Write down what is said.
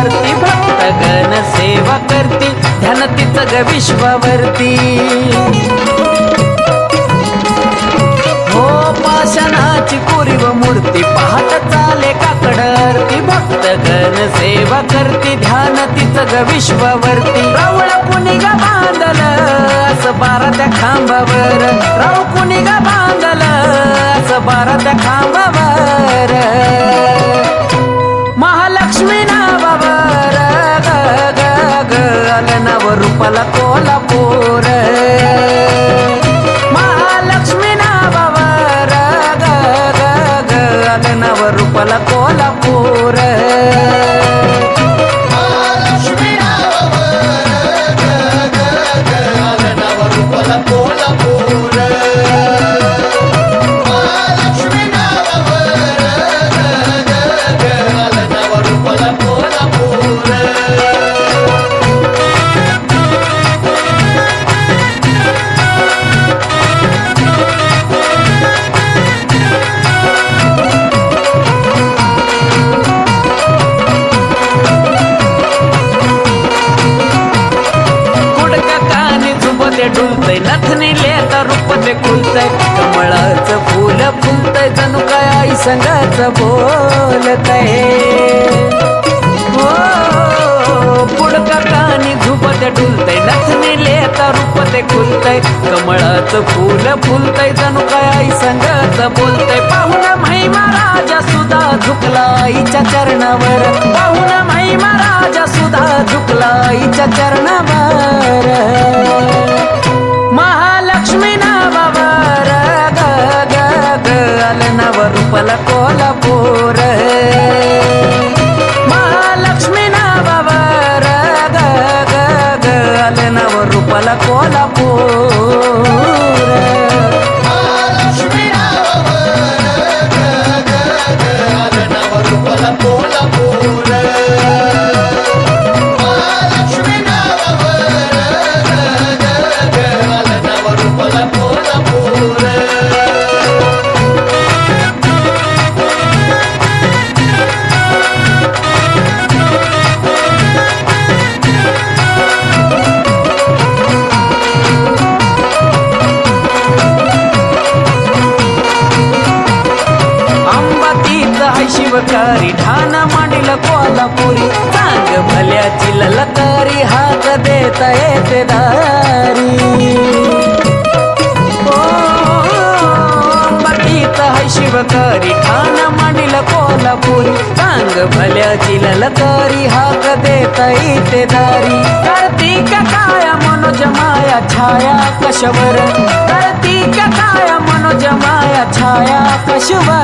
करती भक्त गण सेवा करती ध्यान तिचं ग विश्वावरती. हो पाषाणाची कोरीव मूर्ती पाहत चाले काकड आरती. भक्त गण सेवा करती ध्यान तिचं ग विश्वावरती. रावळ कुणी ग बांधल असं बारा त्या खांबावर. राव कुणी ग बांधल असं बारा त्या खांबावर. नाव रूपाला कोल्हापूर. महालक्ष्मी नावावर ग ग ग आलं नाव रूपाला कोल्हापूर. संगाच बोलतय. हो पुडका कानी झुपत डुलतय नथनी लेता रूपते खुलतय कमळाचं फुल फुलतय जणू काय आई संगाच बोलतय. पाहुण महिमा राजा सुद्धा झुकला आईच्या चरणावर. पाहुण महिमा राजा सुद्धा झुकला आईच्या चरणावर. नाव हाय ठाण मांडील कोल्हापुरी. चांग भल्याची ललकारी हात देता येते दारी. ओ, हाय शिवकारी ठाण मांडील कोल्हापुरी. चांग भल्याची ललकारी हाक देता येते दारी. कार्तिक काया मनोज माया छाया कशवर? कार्तिक काया मनोज माया छाया कशवर?